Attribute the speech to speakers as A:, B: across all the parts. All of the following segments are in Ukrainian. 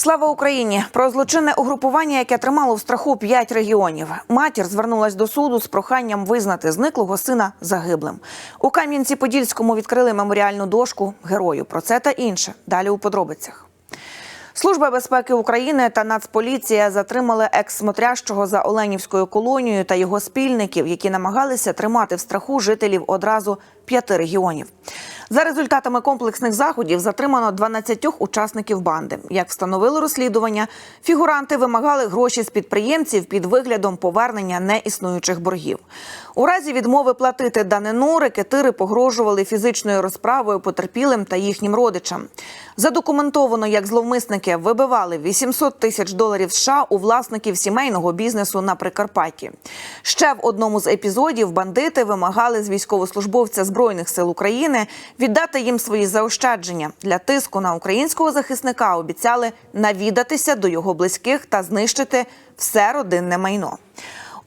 A: Слава Україні! Про злочинне угрупування, яке тримало в страху п'ять регіонів. Матір звернулась до суду з проханням визнати зниклого сина загиблим. У Кам'янці-Подільському відкрили меморіальну дошку герою. Про це та інше далі у подробицях. Служба безпеки України та Нацполіція затримали екс-смотрящого за Оленівською колонією та його спільників, які намагалися тримати в страху жителів одразу п'яти регіонів. За результатами комплексних заходів затримано 12 учасників банди. Як встановило розслідування, фігуранти вимагали гроші з підприємців під виглядом повернення неіснуючих боргів. У разі відмови платити данину рекетири погрожували фізичною розправою потерпілим та їхнім родичам. Задокументовано, як зловмисники вибивали 800 тисяч доларів США у власників сімейного бізнесу на Прикарпатті. Ще в одному з епізодів бандити вимагали з військовослужбовця збройних сил України віддати їм свої заощадження для тиску на українського захисника. Обіцяли навідатися до його близьких та знищити все родинне майно.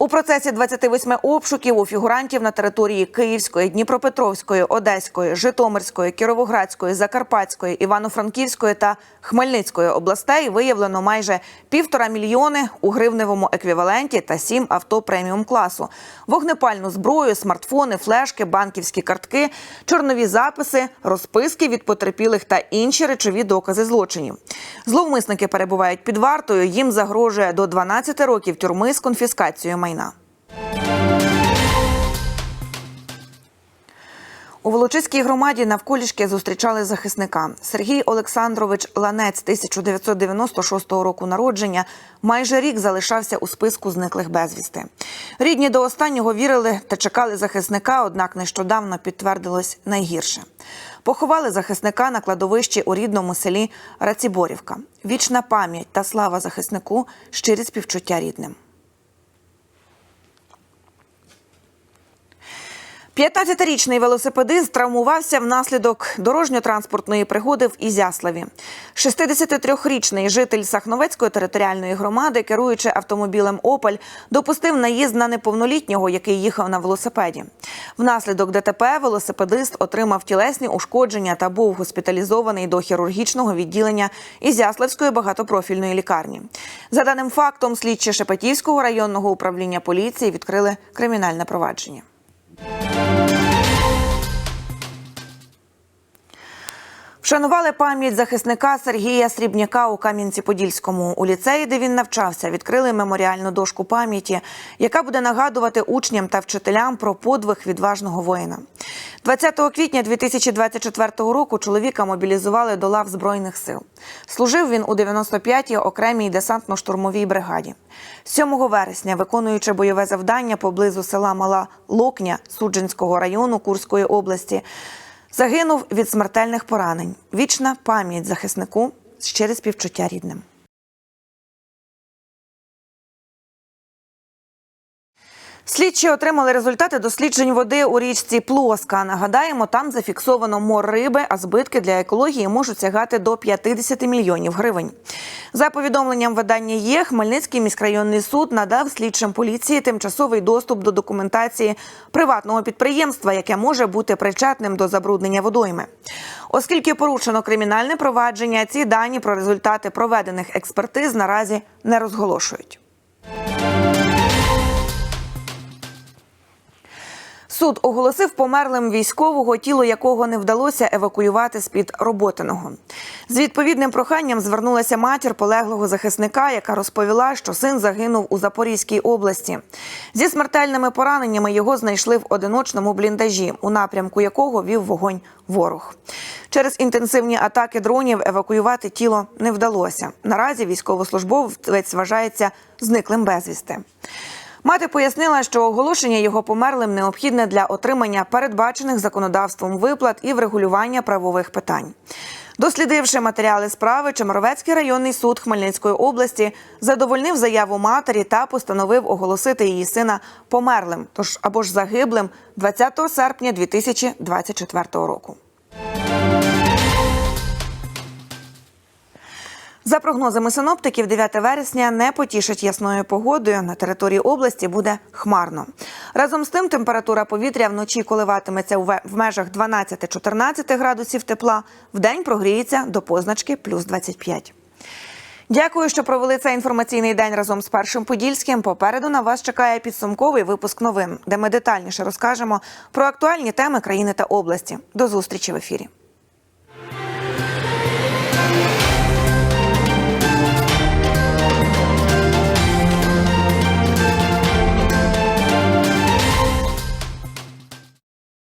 A: У процесі 28 обшуків у фігурантів на території Київської, Дніпропетровської, Одеської, Житомирської, Кіровоградської, Закарпатської, Івано-Франківської та Хмельницької областей виявлено майже півтора мільйони у гривневому еквіваленті та сім авто преміум класу, вогнепальну зброю, смартфони, флешки, банківські картки, чорнові записи, розписки від потерпілих та інші речові докази злочинів. Зловмисники перебувають під вартою. Їм загрожує до 12 років тюрми з конфіскацією майна. У Волочиській громаді навколішки зустрічали захисника. Сергій Олександрович Ланець, 1996 року народження, майже рік залишався у списку зниклих безвісти. Рідні до останнього вірили та чекали захисника, однак нещодавно підтвердилось найгірше. Поховали захисника на кладовищі у рідному селі Раціборівка. Вічна пам'ять та слава захиснику, щирі співчуття рідним. 15-річний велосипедист травмувався внаслідок дорожньо-транспортної пригоди в Ізяславі. 63-річний житель Сахновецької територіальної громади, керуючи автомобілем Опель, допустив наїзд на неповнолітнього, який їхав на велосипеді. Внаслідок ДТП велосипедист отримав тілесні ушкодження та був госпіталізований до хірургічного відділення Ізяславської багатопрофільної лікарні. За даним фактом, слідчі Шепетівського районного управління поліції відкрили кримінальне провадження. Вшанували пам'ять захисника Сергія Срібняка у Кам'янці-Подільському. У ліцеї, де він навчався, відкрили меморіальну дошку пам'яті, яка буде нагадувати учням та вчителям про подвиг відважного воїна. 20 квітня 2024 року чоловіка мобілізували до лав збройних сил. Служив він у 95-й окремій десантно-штурмовій бригаді. 7 вересня, виконуючи бойове завдання поблизу села Мала Локня Судженського району Курської області. Загинув від смертельних поранень. Вічна пам'ять захиснику, щире співчуття рідним. Слідчі отримали результати досліджень води у річці Плоска. Нагадаємо, там зафіксовано мор риби, а збитки для екології можуть сягати до 50 мільйонів гривень. За повідомленням видання є, Хмельницький міськрайонний суд надав слідчим поліції тимчасовий доступ до документації приватного підприємства, яке може бути причетним до забруднення водойми. Оскільки порушено кримінальне провадження, ці дані про результати проведених експертиз наразі не розголошують. Суд оголосив померлим військового, тіло якого не вдалося евакуювати з під роботиного. З відповідним проханням звернулася матір полеглого захисника, яка розповіла, що син загинув у Запорізькій області. Зі смертельними пораненнями його знайшли в одиночному бліндажі, у напрямку якого вів вогонь ворог. Через інтенсивні атаки дронів евакуювати тіло не вдалося. Наразі військовослужбовець вважається зниклим безвісти. Мати пояснила, що оголошення його померлим необхідне для отримання передбачених законодавством виплат і врегулювання правових питань. Дослідивши матеріали справи, Чемеровецький районний суд Хмельницької області задовольнив заяву матері та постановив оголосити її сина померлим, тож або ж загиблим 20 серпня 2024 року. За прогнозами синоптиків, 9 вересня не потішить ясною погодою. На території області буде хмарно. Разом з тим, температура повітря вночі коливатиметься в межах 12-14 градусів тепла. Вдень прогріється до позначки плюс 25. Дякую, що провели цей інформаційний день разом з першим подільським. Попереду на вас чекає підсумковий випуск новин, де ми детальніше розкажемо про актуальні теми країни та області. До зустрічі в ефірі.